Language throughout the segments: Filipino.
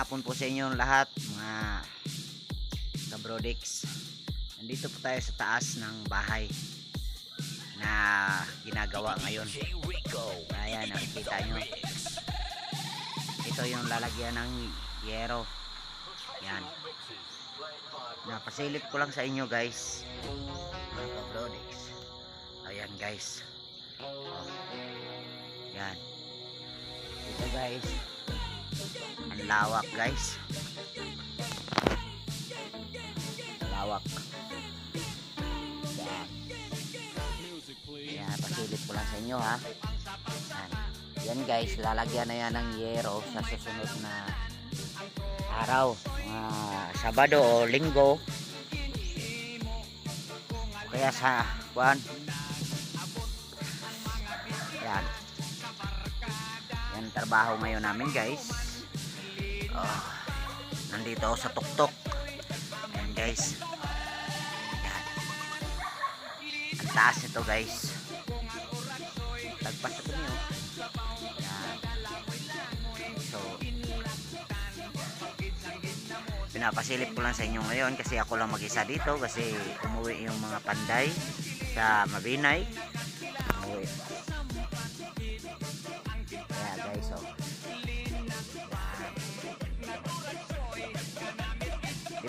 hapon po sa inyo lahat mga kabrodix. Nandito po tayo sa taas ng bahay na ginagawa ngayon. Ayan, nakikita nyo. Ito yung lalagyan ng yero. Yan. Napasilip ko lang sa inyo guys. Mga kabrodix. Ayan guys. Oh. Yan. Ito guys. Ang lawak guys. Lawak. Yan. Yan, pasilip ko lang sa inyo ha. Yan. Yan guys, lalagyan na yan ng yero sa susunod na araw. Mga Sabado o Linggo. Kaya sa kuan. Yan. Yan trabaho ngayon namin guys. Oh, nandito ako sa tuktok. Ayan guys. Yan. Ang taas ito guys. Tagpas ito niyo. Yan. So, pinapasilip ko lang sa inyo ngayon kasi ako lang mag-isa dito kasi umuwi yung mga panday sa Mabinay. Umuwi.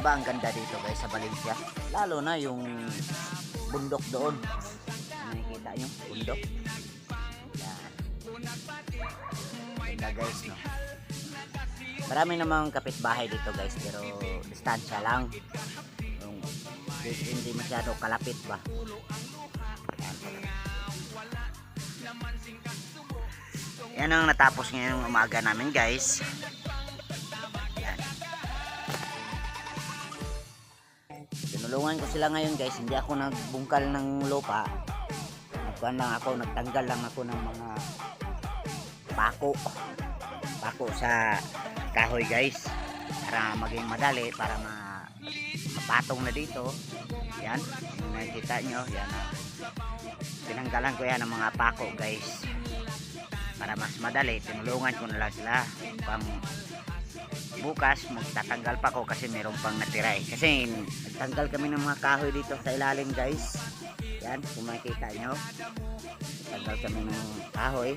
Diba ang ganda dito guys sa Valencia? Lalo na yung bundok doon. Nakikita nyo? Bundok. Yan. Ganda guys, no? Marami namang kapitbahay dito guys, pero distansya lang. Yung, hindi masyado kalapit ba? Yan. Ang natapos ngayong umaga namin guys. Tinulungan ko sila ngayon guys. Hindi ako nagbungkal ng lupa. Nagkuhan lang ako, nagtanggal lang ako ng mga pako. Pako sa kahoy guys. Para maging madali, para ma mapatong na dito. Yan. Yung nakikita nyo, yan ah. Tinanggalan ko yan ng mga pako guys para mas madali tinulungan ko na lang sila pang bukas magtatanggal pa ko kasi meron pang natira eh. Kasi nagtanggal kami ng mga kahoy dito sa ilalim guys. Yan kung makikita nyo. Tanggal kami ng kahoy.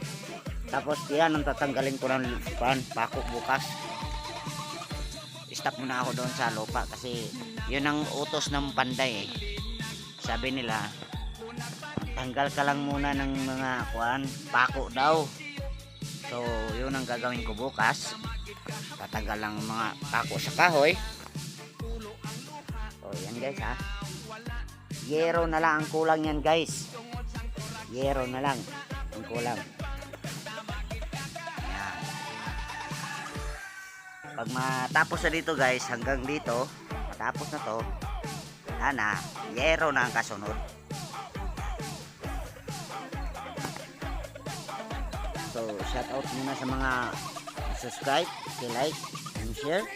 Tapos yan ang tatanggalin ko ng pan, pako bukas. Stop muna ako doon sa lupa kasi yun ang utos ng panday eh. Sabi nila tanggal ka lang muna ng mga kuan pako daw So, yun ang gagawin ko bukas. Tatanggal lang mga pako sa kahoy. So, yan guys ha. Yero na lang ang kulang yan guys. Yero na lang ang kulang. Yan. Pag matapos na dito guys, hanggang dito, matapos na to, sana, yero na ang kasunod. So, shout out muna sa mga subscribe, like, and share.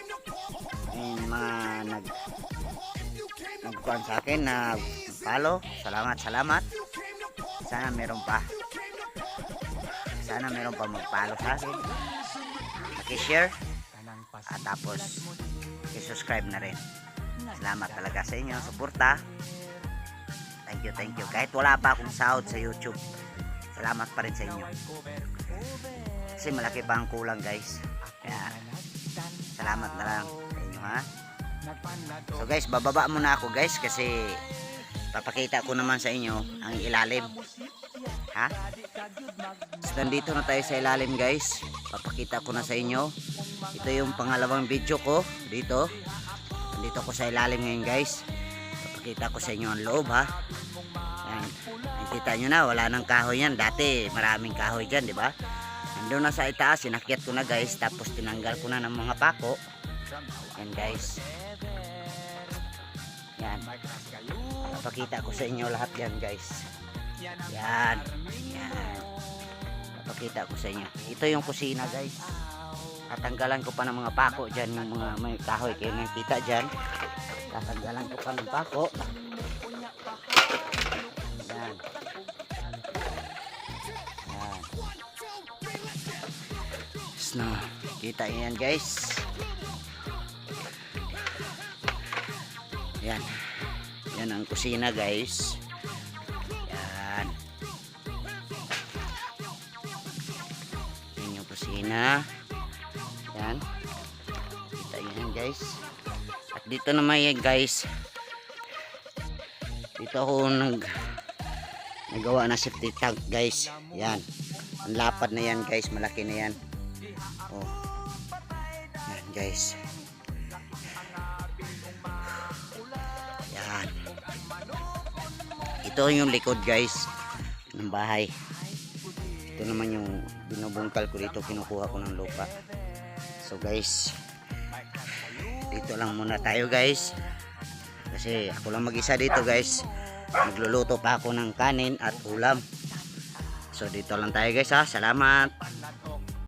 And mga nag nagkuhan sa akin na follow. Salamat, salamat. Sana meron pa. Sana meron pa mag-follow sa akin. Paki-share. At tapos, i-subscribe na rin. Salamat talaga sa inyo. Suporta. Thank you, thank you. Kahit wala pa akong sahod sa YouTube, salamat pa rin sa inyo. Kasi malaki pa ang kulang guys. Kaya salamat na lang sa inyo ha? So guys bababa muna ako guys kasi papakita ko naman sa inyo ang ilalim. Ha? So nandito na tayo sa ilalim guys. Papakita ko na sa inyo. Ito yung pangalawang video ko dito. Nandito ko sa ilalim ngayon guys. Papakita ko sa inyo ang loob ha yan nakikita nyo na wala nang kahoy yan dati maraming kahoy dyan di ba Nandun na sa itaas, sinakyat ko na guys, tapos tinanggal ko na ng mga pako. Yan guys. Yan. Papakita ko sa inyo lahat yan guys. Yan. Yan. Papakita ko sa inyo. Ito yung kusina guys. Tatanggalan ko pa ng mga pako dyan, yung mga may kahoy kayo nakita dyan. Tatanggalan ko pa ng pako. taas kita yan guys. Yan. Yan ang kusina guys. Yan. Yan yung kusina. Yan. Kita yan guys. At dito naman yan guys. Dito ako nag nagawa na safety tank guys. Yan. Ang lapad na yan guys. Malaki na yan. Oh. Yan guys. Yan. Ito yung likod guys ng bahay. Ito naman yung binubungkal ko dito. Kinukuha ko ng lupa. So guys. Dito lang muna tayo guys. Kasi ako lang mag-isa dito guys. Nagluluto pa ako ng kanin at ulam. So dito lang tayo guys ha. Salamat.